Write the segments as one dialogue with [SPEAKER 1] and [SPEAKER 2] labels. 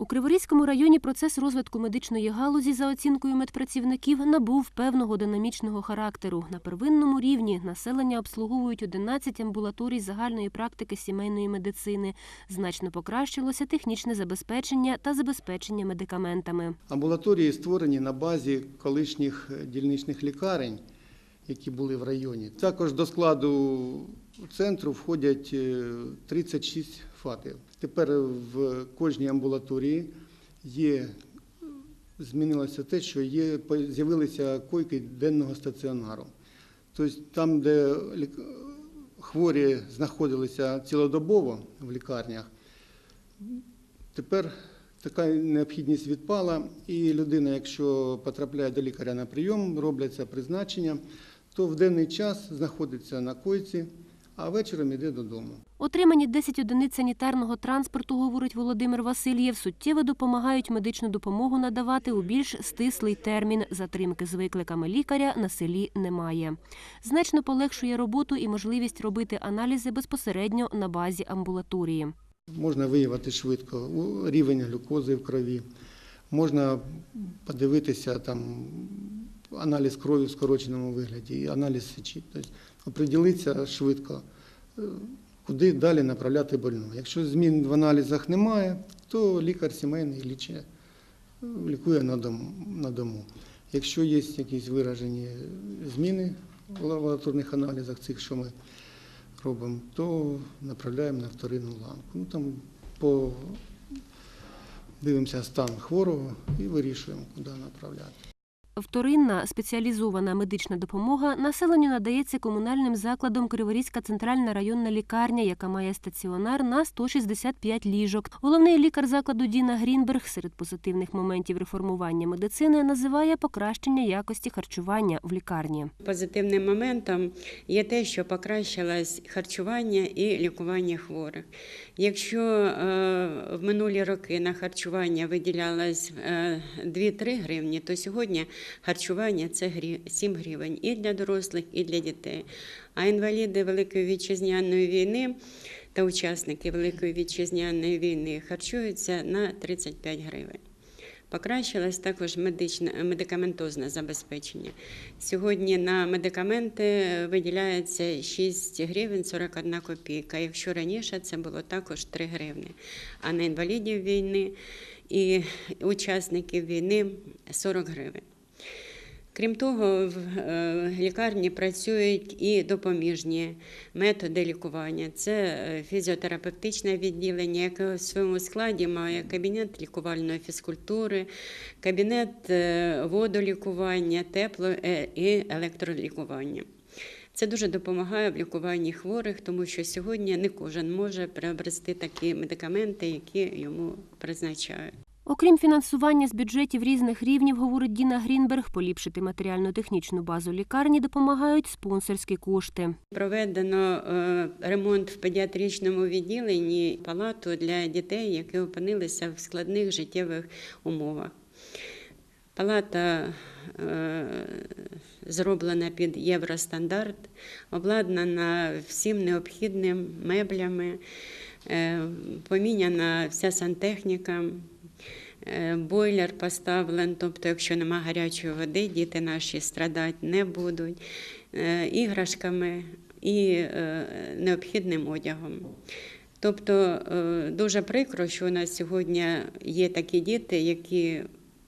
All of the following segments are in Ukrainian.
[SPEAKER 1] У Криворізькому районі процес розвитку медичної галузі за оцінкою медпрацівників набув певного динамічного характеру. На первинному рівні населення обслуговують 11 амбулаторій загальної практики сімейної медицини. Значно покращилося технічне забезпечення та забезпечення медикаментами.
[SPEAKER 2] Амбулаторії створені на базі колишніх е, дільничних лікарень, які були в районі. Також до складу центру входять е, 36 ФАПів. Тепер в кожній амбулаторії є змінилося те, що є з'явилися койки денного стаціонару. Тобто там, де хворі знаходилися цілодобово в лікарнях, Тепер така необхідність відпала, і людина, якщо потрапляє до лікаря на прийом, робляться призначення, то в денний час знаходиться на койці, а вечором йде додому.
[SPEAKER 1] Отримані 10 одиниць санітарного транспорту, говорить Володимир Васильєв, суттєво допомагають медичну допомогу надавати у більш стислий термін. Затримки з викликами лікаря на селі немає. Значно полегшує роботу і можливість робити аналізи безпосередньо на базі амбулаторії.
[SPEAKER 2] Можна виявити швидко рівень глюкози в крові, можна подивитися там аналіз крові в скороченому вигляді, аналіз сечі. Тобто оприділитися швидко, куди далі направляти больного. Якщо змін в аналізах немає, то лікар сімейний лічить, е, лікує. На дому. Якщо є якісь виражені зміни в лабораторних аналізах, цих, що ми робимо, то направляємо на вторинну ланку. Ну, там по... дивимося стан хворого і вирішуємо, куди направляти.
[SPEAKER 1] Вторинна спеціалізована медична допомога населенню надається комунальним закладом Криворізька центральна районна лікарня, яка має стаціонар на 165 ліжок. Головний лікар закладу Діна Грінберг серед позитивних моментів реформування медицини називає покращення якості харчування в лікарні.
[SPEAKER 3] Позитивним моментом є те, що покращилось харчування і лікування хворих. Якщо е, в минулі роки на харчування виділялось е, 2-3 гривні, то сьогодні харчування це грі- 7 гривень і для дорослих, і для дітей. А інваліди Великої вітчизняної війни та учасники Великої вітчизняної війни харчуються на 35 гривень. Покращилось також медичне медикаментозне забезпечення. Сьогодні на медикаменти виділяється 6 гривень 41 копійка. Якщо раніше це було також 3 гривні. А на інвалідів війни і учасників війни 40 гривень. Крім того, в е, лікарні працюють і допоміжні методи лікування. Це е, фізіотерапевтичне відділення, яке у своєму складі має кабінет лікувальної фізкультури, кабінет е, водолікування, тепло і електролікування. Це дуже допомагає в лікуванні хворих, тому що сьогодні не кожен може приобрести такі медикаменти, які йому призначають.
[SPEAKER 1] Окрім фінансування з бюджетів різних рівнів, говорить Діна Грінберг, поліпшити матеріально-технічну базу лікарні допомагають спонсорські кошти.
[SPEAKER 3] Проведено е, ремонт в педіатричному відділенні палату для дітей, які опинилися в складних життєвих умовах. Палата е, зроблена під євростандарт, обладнана всім необхідним меблями, е, поміняна вся сантехніка. Е, Бойлер поставлен, тобто, якщо нема гарячої води, діти наші страдати не будуть е, іграшками і е, необхідним одягом. Тобто дуже прикро, що у нас сьогодні є такі діти, які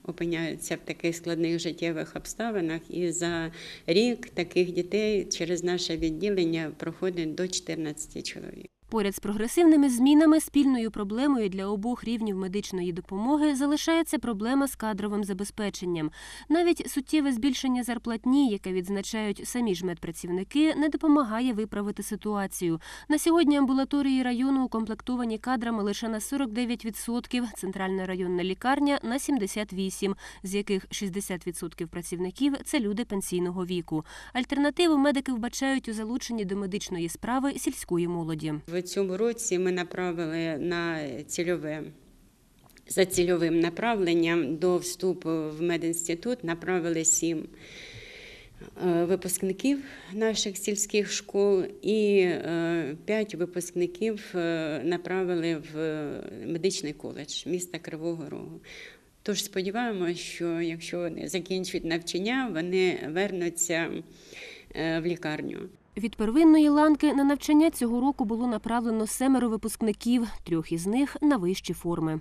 [SPEAKER 3] опиняються в таких складних життєвих обставинах, і за рік таких дітей через наше відділення проходить до 14 чоловік.
[SPEAKER 1] Поряд з прогресивними змінами спільною проблемою для обох рівнів медичної допомоги залишається проблема з кадровим забезпеченням. Навіть суттєве збільшення зарплатні, яке відзначають самі ж медпрацівники, не допомагає виправити ситуацію. На сьогодні амбулаторії району укомплектовані кадрами лише на 49%, центральна районна лікарня на 78%, з яких 60% працівників це люди пенсійного віку. Альтернативу медики вбачають у залученні до медичної справи сільської молоді.
[SPEAKER 3] Цьому році ми направили на цільове. За цільовим направленням до вступу в медінститут направили сім е, випускників наших сільських школ, і е, п'ять випускників е, направили в медичний коледж міста Кривого Рогу. Тож сподіваємося, що якщо вони закінчать навчання, вони вернуться в лікарню.
[SPEAKER 1] Від первинної ланки на навчання цього року було направлено семеро випускників, трьох із них на вищі форми.